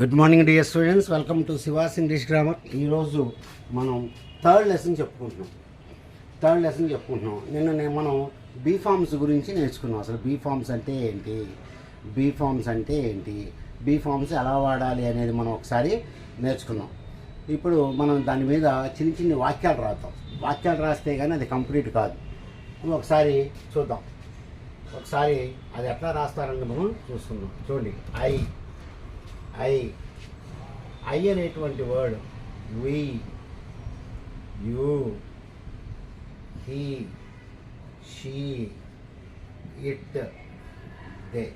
Good morning dear students welcome to Shiva's English grammar ఈరోజు మనం third lesson చెప్పుకుంటున్నాం. Third lesson చెప్పుకుంటున్నాం. నిన్న నేను మనం బీ ఫార్మ్స్ గురించి నేర్చుకున్నాం. అసలు బీ ఫార్మ్స్ అంటే ఏంటి? బీ ఫార్మ్స్ అంటే ఏంటి? బీ ఫార్మ్స్ ఎలా వాడాలి అనేది మనం ఒకసారి నేర్చుకున్నాం. ఇప్పుడు మనం దాని మీద చిన్న చిన్న వాక్యాలు రాస్తాం వాక్యాలు రాస్తే కానీ అది కంప్లీట్ కాదు. ఒకసారి చూద్దాం. ఒకసారి అది ఎట్లా రాస్తారని మనం చూసుకుందాం చూడండి. I I. ఐ అనేటువంటి word. We. You. He. She. It. They.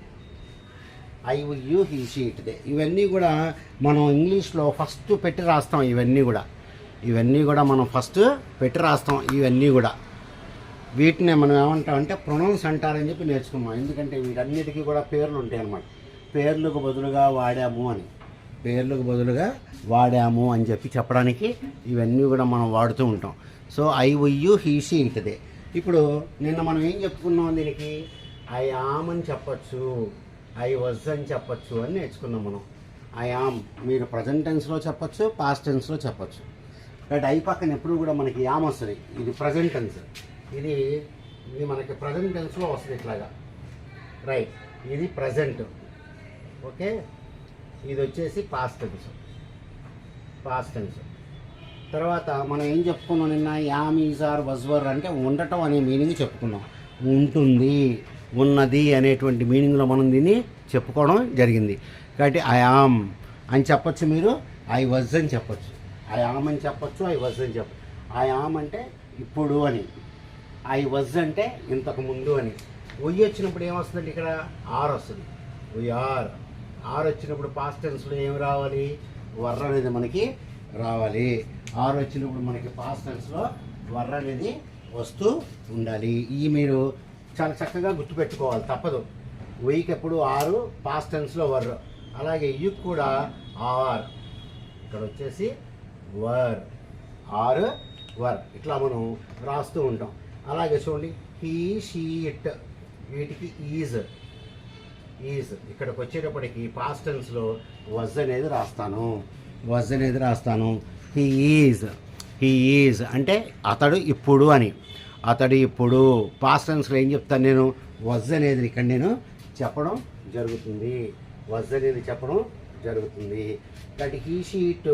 I you he she it they. ఇవన్నీ కూడా మనం ఇంగ్లీష్లో ఫస్ట్ పెట్టి రాస్తాం ఇవన్నీ కూడా. ఇవన్నీ కూడా మనం ఫస్ట్ పెట్టి రాస్తాం ఇవన్నీ కూడా. వీటిని మనం ఏమంటామంటే ప్రొనౌన్స్ అంటారని చెప్పి నేర్చుకున్నాం. ఎందుకంటే వీటన్నిటికీ కూడా పేర్లు ఉంటాయి అన్నమాట పేర్లకు బదులుగా వాడాము అని. పేర్లకు బదులుగా వాడాము అని చెప్పి చెప్పడానికి ఇవన్నీ కూడా మనం వాడుతూ ఉంటాం. సో ఐ ఉయ్యు హీసి ఇంటిదే ఇప్పుడు నిన్న మనం ఏం చెప్పుకున్నాం దీనికి? ఐ ఆమ్ అని చెప్పచ్చు ఐ వజ్ అని చెప్పచ్చు అని నేర్చుకున్నాం మనం. ఐ ఆమ్ మీరు ప్రజెంట్ టెన్స్లో చెప్పచ్చు పాస్ట్ టెన్స్లో చెప్పచ్చు. బట్ ఐ పక్కన ఎప్పుడు కూడా మనకి యామ్ వస్తుంది. ఇది ప్రజెంట్ టెన్స్. ఇది ఇది మనకి ప్రజెంట్ టెన్స్లో వస్తుంది ఇట్లాగా. రైట్. ఇది ప్రజెంట్. ఓకే? ఇది వచ్చేసి పాస్ట్ టెన్స్ పాస్ట్ టెన్స్ తర్వాత మనం ఏం చెప్పుకున్నాం నిన్న? యామ్ ఈజ్ ఆర్ వజ్వర్ అంటే ఉండటం అనే మీనింగ్ చెప్పుకున్నాం. ఉంటుంది ఉన్నది అనేటువంటి మీనింగ్లో మనం దీన్ని చెప్పుకోవడం జరిగింది. కాబట్టి ఐ ఆమ్ అని చెప్పొచ్చు మీరు. ఐ వజ్ అని చెప్పచ్చు. ఐ ఆమ్ అని చెప్పొచ్చు ఐ వజ్ అని చెప్పచ్చు. ఐ ఆమ్ అంటే ఇప్పుడు అని. ఐ వజ్ అంటే ఇంతకు ముందు అని. వయ్యి వచ్చినప్పుడు ఏమొస్తుందంటే ఇక్కడ? ఆర్ వస్తుంది. ఆర్ ఆరు వచ్చినప్పుడు పాస్ట్ టెన్స్లో ఏమి రావాలి? వర్ర అనేది మనకి రావాలి. ఆరు వచ్చినప్పుడు మనకి పాస్ట్ టెన్స్లో వర్ర అనేది వస్తూ ఉండాలి. ఈ మీరు చాలా చక్కగా గుర్తుపెట్టుకోవాలి. తప్పదు. వెయ్యికి ఎప్పుడు ఆరు పాస్ట్ టెన్స్లో వర్ర అలాగే యు కూడా ఆర్. ఇక్కడ వచ్చేసి వర్. Or were. ఇట్లా మనం రాస్తూ ఉంటాం. అలాగే చూడండి హీ షీ ఇట్ వీటికి ఈజ్ ఈజ్ ఇక్కడికి వచ్చేటప్పటికి పాస్ట్ వజ్ అనేది రాస్తాను. వజ్ అనేది రాస్తాను. హీ ఈజ్ హీ ఈజ్ అంటే అతడు ఇప్పుడు అని. అతడు ఇప్పుడు. పాస్ట్ ఏం చెప్తాను నేను? వజ్ అనేది ఇక్కడ నేను చెప్పడం జరుగుతుంది. వజ్ అనేది చెప్పడం జరుగుతుంది. దట్ హీ షీట్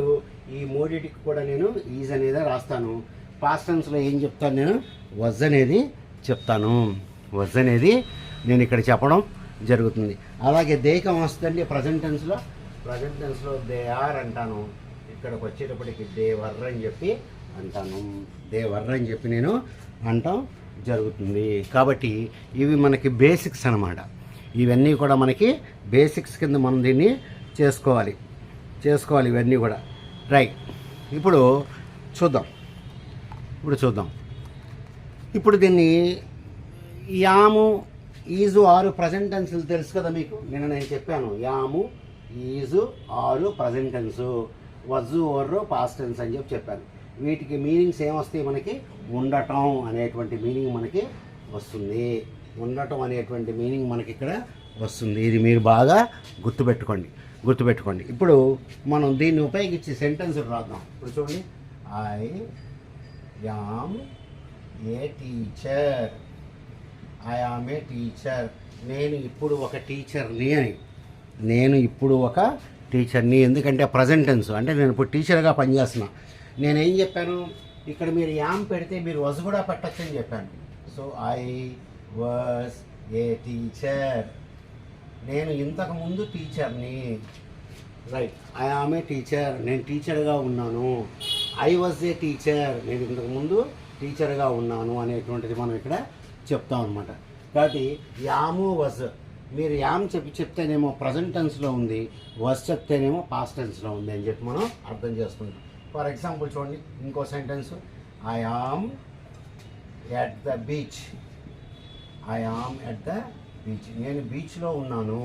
ఈ మూడింటికి కూడా నేను ఈజ్ అనేది రాస్తాను. పాస్ట్ ఏం చెప్తాను నేను? వజ్ అనేది చెప్తాను. వజ్ అనేది నేను ఇక్కడ చెప్పడం జరుగుతుంది. అలాగే దేకం వస్తుంది ప్రజెంట్ టెన్స్లో ప్రజెంట్ టెన్స్లో దే ఆర్ అంటాను. ఇక్కడికి వచ్చేటప్పటికి దేవర్ర అని చెప్పి అంటాను. దేవర్ర అని చెప్పి నేను అంటాం జరుగుతుంది. కాబట్టి ఇవి మనకి బేసిక్స్ అన్నమాట. ఇవన్నీ కూడా మనకి బేసిక్స్ కింద మనం దీన్ని చేసుకోవాలి. చేసుకోవాలి ఇవన్నీ కూడా. రైట్ ఇప్పుడు చూద్దాం. ఇప్పుడు చూద్దాం. ఇప్పుడు దీన్ని యాము ఈజు ఆరు ప్రజెంట్ టెన్సులు తెలుసు కదా మీకు? నిన్న నేను చెప్పాను. Am is are present tense was were past tense అని చెప్పి చెప్పాను. వీటికి మీనింగ్స్ ఏమొస్తాయి మనకి? ఉండటం అనేటువంటి మీనింగ్ మనకి వస్తుంది. ఉండటం అనేటువంటి మీనింగ్ మనకి ఇక్కడ వస్తుంది. ఇది మీరు బాగా గుర్తుపెట్టుకోండి. గుర్తుపెట్టుకోండి. ఇప్పుడు మనం దీన్ని ఉపయోగించి సెంటెన్స్ రాద్దాం. ఇప్పుడు చూడండి. I am a teacher. I am a teacher నేను ఇప్పుడు ఒక టీచర్ని అని. నేను ఇప్పుడు ఒక టీచర్ని ఎందుకంటే ప్రజెంటెన్స్ అంటే నేను ఇప్పుడు టీచర్గా పనిచేస్తున్నా. నేనేం చెప్పాను? ఇక్కడ మీరు యామ్ పెడితే మీరు వజు కూడా పెట్టచ్చు అని చెప్పాను. So I was a teacher నేను ఇంతకు ముందు టీచర్ని right I am a teacher నేను టీచర్గా ఉన్నాను. ఐ వాజ్ ఏ టీచర్ నేను ఇంతకు ముందు టీచర్గా ఉన్నాను అనేటువంటిది మనం ఇక్కడ చెప్తాం అనమాట కాబట్టి యాము వజ్ మీరు యామ్ చెప్పి చెప్తేనేమో ప్రజెంట్ టెన్స్లో ఉంది వజ్ చెప్తేనేమో పాస్ట్ టెన్స్లో ఉంది అని చెప్పి మనం అర్థం చేసుకుంటాం. ఫర్ ఎగ్జాంపుల్ చూడండి ఇంకో sentence I am at the beach I am at the beach నేను బీచ్లో ఉన్నాను.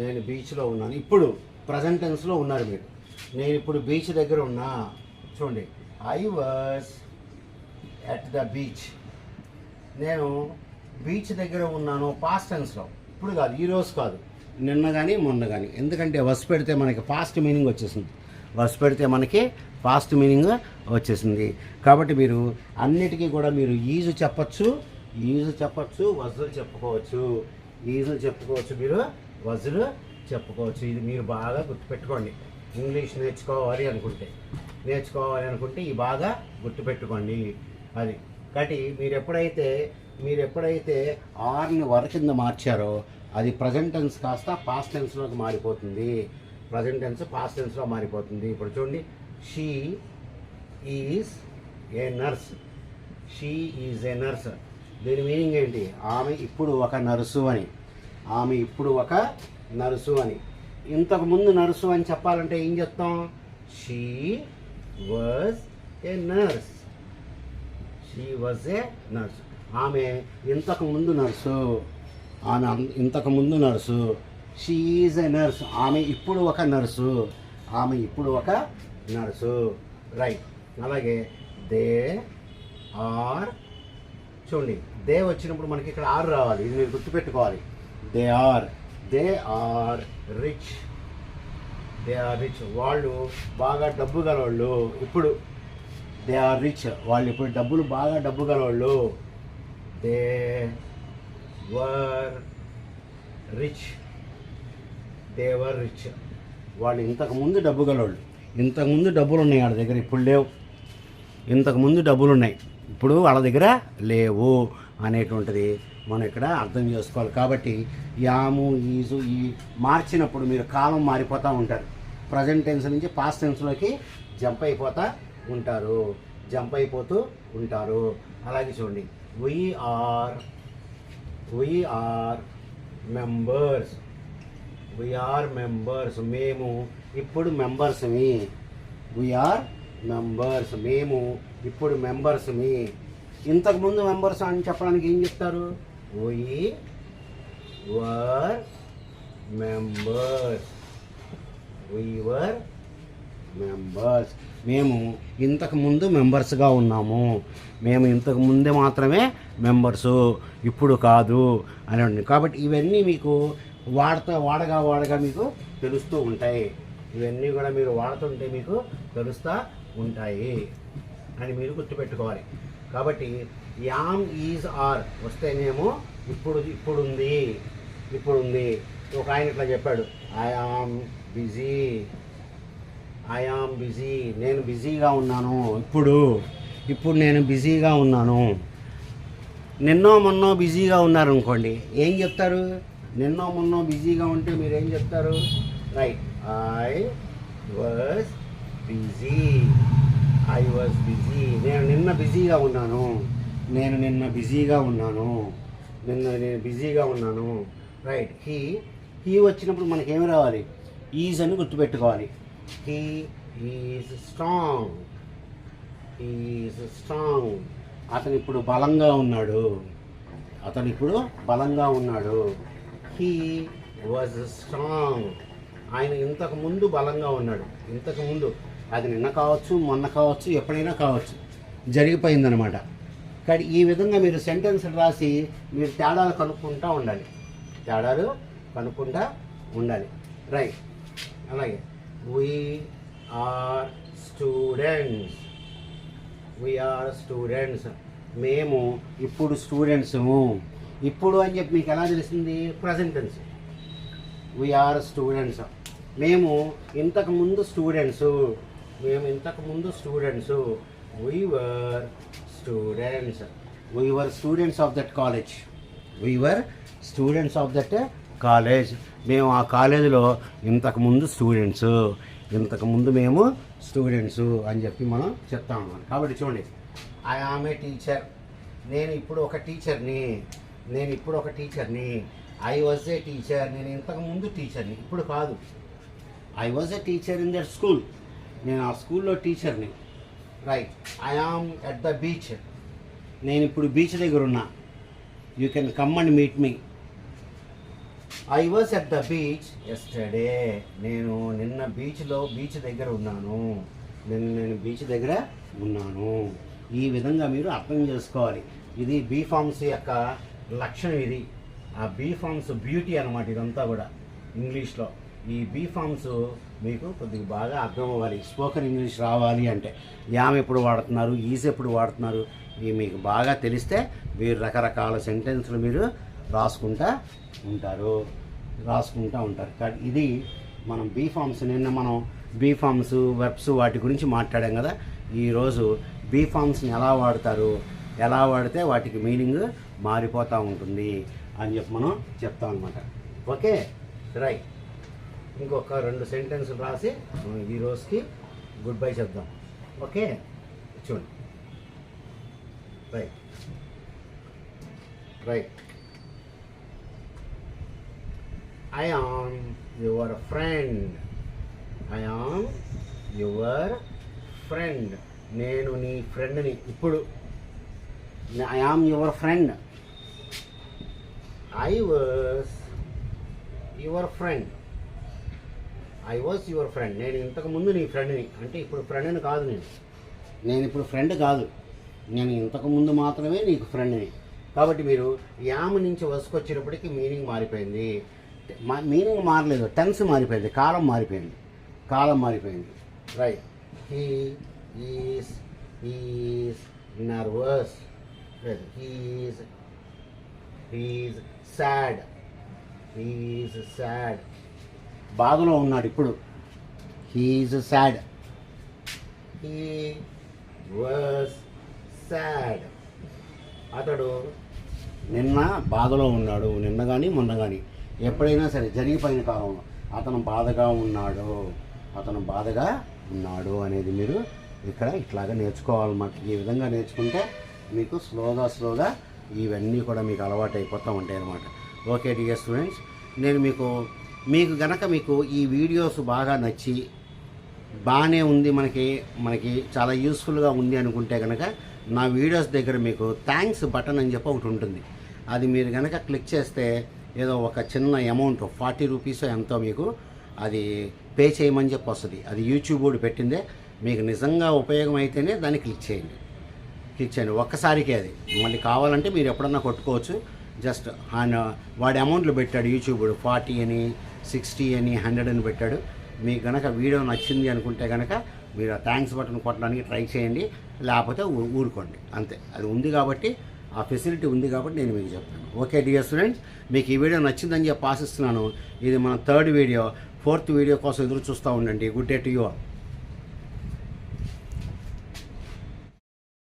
నేను బీచ్లో ఉన్నాను. ఇప్పుడు ప్రజెంట్ టెన్స్లో ఉన్నారు మీరు. నేను ఇప్పుడు బీచ్ దగ్గర ఉన్నా. చూడండి I was at the beach నేను బీచ్ దగ్గర ఉన్నాను పాస్ట్ టెన్స్లో ఇప్పుడు కాదు ఈ రోజు కాదు. నిన్న కానీ మొన్న కానీ ఎందుకంటే వస్ పెడితే మనకి ఫాస్ట్ మీనింగ్ వచ్చేసింది. వస్ పెడితే మనకి ఫాస్ట్ మీనింగ్ వచ్చేసింది. కాబట్టి మీరు అన్నిటికీ కూడా మీరు ఈజు చెప్పచ్చు ఈజు చెప్పచ్చు వజులు చెప్పుకోవచ్చు. ఈజులు చెప్పుకోవచ్చు మీరు వజులు చెప్పుకోవచ్చు. ఇది మీరు బాగా గుర్తుపెట్టుకోండి. ఇంగ్లీష్ నేర్చుకోవాలి అనుకుంటే. నేర్చుకోవాలి అనుకుంటే ఈ బాగా గుర్తుపెట్టుకోండి. అది. కాబట్టి మీరు ఎప్పుడైతే మీరు ఎప్పుడైతే ఆర్ని వర్ కింద మార్చారో అది ప్రజెంట్ టెన్స్ కాస్త పాస్ట్ టెన్స్లోకి మారిపోతుంది. ప్రజెంట్ టెన్స్ పాస్ట్ టెన్స్లో మారిపోతుంది. ఇప్పుడు చూడండి. She is a nurse. She is a nurse. దీని మీనింగ్ ఏంటి? ఆమె ఇప్పుడు ఒక నర్సు అని. ఆమె ఇప్పుడు ఒక నర్సు అని. ఇంతకు ముందు నర్సు అని చెప్పాలంటే ఏం చెప్తాం? She was a nurse. She was a nurse ఆమె ఇంతకుముందు నర్సు ఆమె ఇంతకుముందు nurse she is a nurse ఆమె ఇప్పుడు ఒక నర్సు ఆమె ఇప్పుడు ఒక నర్సు రైట్ అలాగే దే ఆర్ చూడండి. దే వచ్చినప్పుడు మనకి ఇక్కడ ఆర్ రావాలి. ఇది మీరు గుర్తుపెట్టుకోవాలి. They are. They are rich. They are rich. వాళ్ళు బాగా డబ్బు గలవాళ్ళు. ఇప్పుడు దే ఆర్ రిచ్ వాళ్ళు ఇప్పుడు డబ్బులు బాగా డబ్బు గలవాళ్ళు. They were rich they were rich వాళ్ళు ఇంతకుముందు డబ్బు గలవాళ్ళు. ఇంతకు ముందు డబ్బులు ఉన్నాయి వాళ్ళ దగ్గర ఇప్పుడు లేవు. ఇంతకుముందు డబ్బులు ఉన్నాయి. ఇప్పుడు వాళ్ళ దగ్గర లేవు అనేటువంటిది మనం ఇక్కడ అర్థం చేసుకోవాలి. కాబట్టి యాము ఈజు ఈ మార్చినప్పుడు మీరు కాలం మారిపోతూ ఉంటారు. ప్రజెంట్ టెన్స్ నుంచి పాస్ట్ టెన్స్లోకి జంప్ అయిపోతూ ఉంటారు. జంప్ అయిపోతూ ఉంటారు. అలాగే చూడండి. We are are are members we are members మేము ఇప్పుడు మెంబర్స్మి వీఆర్ మెంబర్స్ మేము ఇప్పుడు మెంబర్స్మి ఇంతకుముందు మెంబర్స్ అని చెప్పడానికి ఏం చెప్తారు? We were members we were members మేము ఇంతకుముందు మెంబర్స్గా ఉన్నాము. మేము ఇంతకు ముందే మాత్రమే మెంబర్సు ఇప్పుడు కాదు అని ఉంది కాబట్టి ఇవన్నీ మీకు వాడతా వాడగా వాడగా మీకు తెలుస్తూ ఉంటాయి. ఇవన్నీ కూడా మీరు వాడుతుంటే మీకు తెలుస్తూ ఉంటాయి అని మీరు గుర్తుపెట్టుకోవాలి. కాబట్టి యామ్ ఈజ్ ఆర్ వస్తేనేమో ఇప్పుడు ఇప్పుడుంది ఇప్పుడుంది. ఇప్పుడు ఉంది ఒక ఆయన ఇట్లా చెప్పాడు I am busy I am busy నేను బిజీగా ఉన్నాను. ఇప్పుడు ఇప్పుడు నేను బిజీగా ఉన్నాను. నిన్నో మొన్నో బిజీగా ఉన్నారు అనుకోండి ఏం చెప్తారు? నిన్నో మొన్నో బిజీగా ఉంటే మీరు ఏం చెప్తారు? Right I was busy I was busy నేను నిన్న బిజీగా ఉన్నాను. నేను నిన్న బిజీగా ఉన్నాను. నిన్న నేను బిజీగా ఉన్నాను. రైట్ హీ హీ వచ్చినప్పుడు మనకేమి రావాలి? ఈజ్ అని గుర్తుపెట్టుకోవాలి. He is strong is strong అతను ఇప్పుడు బలంగా ఉన్నాడు. అతను ఇప్పుడు బలంగా ఉన్నాడు. హీ వాజ్ స్ట్రాంగ్ ఆయన ఇంతకు ముందు బలంగా ఉన్నాడు. ఇంతకు ముందు అది నిన్న కావచ్చు మొన్న కావచ్చు ఎప్పుడైనా కావచ్చు. జరిగిపోయిందనమాట కానీ ఈ విధంగా మీరు సెంటెన్స్ రాసి మీరు తేడాలు కనుక్కుంటూ ఉండాలి. తేడాలు కనుక్కుంటా ఉండాలి. రైట్ అలాగే. We are students are students మేము ఇప్పుడు స్టూడెంట్స్ ఇప్పుడు అని చెప్పి మీకు ఎలా తెలిసింది? ప్రజెంట్ టెన్స్ వీఆర్ స్టూడెంట్స్ మేము ఇంతకుముందు స్టూడెంట్స్ మేము ఇంతకుముందు students we were students we were students of that college we were students of that college. మేము ఆ కాలేజీలో ఇంతకుముందు స్టూడెంట్స్. ఇంతకు ముందు మేము స్టూడెంట్స్ అని చెప్పి మనం చెప్తాం అన్నమాట కాబట్టి చూడండి. ఐ ఆమ్ ఏ టీచర్ నేను ఇప్పుడు ఒక టీచర్ని. నేను ఇప్పుడు ఒక టీచర్ని. ఐ వాజ్ ఏ టీచర్ నేను ఇంతకు ముందు టీచర్ని. ఇప్పుడు కాదు. I was a teacher in that school నేను ఆ స్కూల్లో టీచర్ని. Right I am at the beach నేను ఇప్పుడు బీచ్ దగ్గర ఉన్నా. You can come and meet me I was at the beach yesterday నేను నిన్న బీచ్లో బీచ్ దగ్గర ఉన్నాను. నిన్న నేను బీచ్ దగ్గర ఉన్నాను. ఈ విధంగా మీరు అర్థం చేసుకోవాలి. ఇది బీ ఫార్మ్స్ యొక్క లక్షణం ఇది. ఆ బీ ఫార్మ్స్ బ్యూటీ అనమాట ఇదంతా కూడా ఇంగ్లీష్లో. ఈ బీ ఫార్మ్స్ మీకు కొద్దిగా బాగా అర్థం అవ్వాలి. స్పోకెన్ ఇంగ్లీష్ రావాలి అంటే. యామ్ ఎప్పుడు వాడుతున్నారు? ఈజ్ ఎప్పుడు వాడుతున్నారు? ఇవి మీకు బాగా తెలిస్తే మీరు రకరకాల సెంటెన్స్లు మీరు రాసుకుంటా ఉంటారు. రాసుకుంటా ఉంటారు. ఇది మనం బీ ఫామ్స్ నిన్న మనం బీ ఫామ్స్ వెబ్స్ వాటి గురించి మాట్లాడాం కదా. ఈరోజు బీ ఫామ్స్ని ఎలా వాడతారు? ఎలా వాడితే వాటికి మీనింగ్ మారిపోతూ ఉంటుంది అని చెప్పి మనం చెప్తాం అనమాట ఓకే? రైట్ ఇంకొక రెండు సెంటెన్స్లు రాసి ఈ రోజుకి గుడ్ బై చెప్దాం. ఓకే? చూడండి. Right right I am your friend I am your friend నేను నీ ఫ్రెండ్ని ఇప్పుడు. I am your friend I was your friend I was your friend నేను ఇంతకుముందు నీ ఫ్రెండ్ని అంటే ఇప్పుడు ఫ్రెండ్ని కాదు నేను. నేను ఇప్పుడు ఫ్రెండ్ కాదు. నేను ఇంతకుముందు మాత్రమే నీకు ఫ్రెండ్ని కాబట్టి మీరు యామ్ నుంచి వసుకొచ్చినప్పటికీ మీనింగ్ మారిపోయింది. మీనింగ్ మారలేదు. టెన్స్ మారిపోయింది. కాలం మారిపోయింది. కాలం మారిపోయింది. Right he is is nervous he's he's sad he's sad బాధలో ఉన్నాడు ఇప్పుడు. He's sad he was sad అతడు నిన్న బాధలో ఉన్నాడు. నిన్న కానీ మొన్న కానీ ఎప్పుడైనా సరే జరిగిపోయిన కాలంలో అతను బాధగా ఉన్నాడు అతను బాధగా ఉన్నాడు అనేది మీరు ఇక్కడ ఇట్లాగా నేర్చుకోవాలన్నమాట ఈ విధంగా నేర్చుకుంటే మీకు స్లోగా స్లోగా ఇవన్నీ కూడా మీకు అలవాటు అయిపోతూ ఉంటాయి అన్నమాట. ఓకే డియర్ స్టూడెంట్స్ నేను మీకు మీకు గనక మీకు ఈ వీడియోస్ బాగా నచ్చి బాగానే ఉంది మనకి మనకి చాలా యూస్ఫుల్గా ఉంది అనుకుంటే కనుక నా వీడియోస్ దగ్గర మీకు థ్యాంక్స్ బటన్ అని చెప్పి ఒకటి ఉంటుంది. అది మీరు కనుక క్లిక్ చేస్తే ఏదో ఒక చిన్న అమౌంట్ ఫార్టీ రూపీస్ ఎంతో మీకు అది పే చేయమని చెప్పి వస్తుంది. అది యూట్యూబ్ కూడా పెట్టిందే మీకు నిజంగా ఉపయోగం అయితేనే దాన్ని క్లిక్ చేయండి. క్లిక్ చేయండి. ఒక్కసారికే అది. మళ్ళీ కావాలంటే మీరు ఎప్పుడన్నా కొట్టుకోవచ్చు. జస్ట్ ఆయన వాడి అమౌంట్లు పెట్టాడు యూట్యూబ్ ఫార్టీ అని సిక్స్టీ అని హండ్రెడ్ అని పెట్టాడు. మీకు కనుక వీడియో నచ్చింది అనుకుంటే కనుక మీరు ఆ థ్యాంక్స్ బటన్ కొట్టడానికి ట్రై చేయండి. లేకపోతే ఊ- ఊరుకోండి. అంతే. అది ఉంది కాబట్టి ఆ ఫెసిలిటీ ఉంది కాబట్టి నేను మీకు చెప్తాను. ఓకే డియర్ స్టూడెంట్స్ మీకు ఈ వీడియో నచ్చిందని చెప్పి ఆశిస్తున్నాను. ఇది మన థర్డ్ వీడియో ఫోర్త్ వీడియో కోసం ఎదురు చూస్తూ ఉండండి. Good day to you all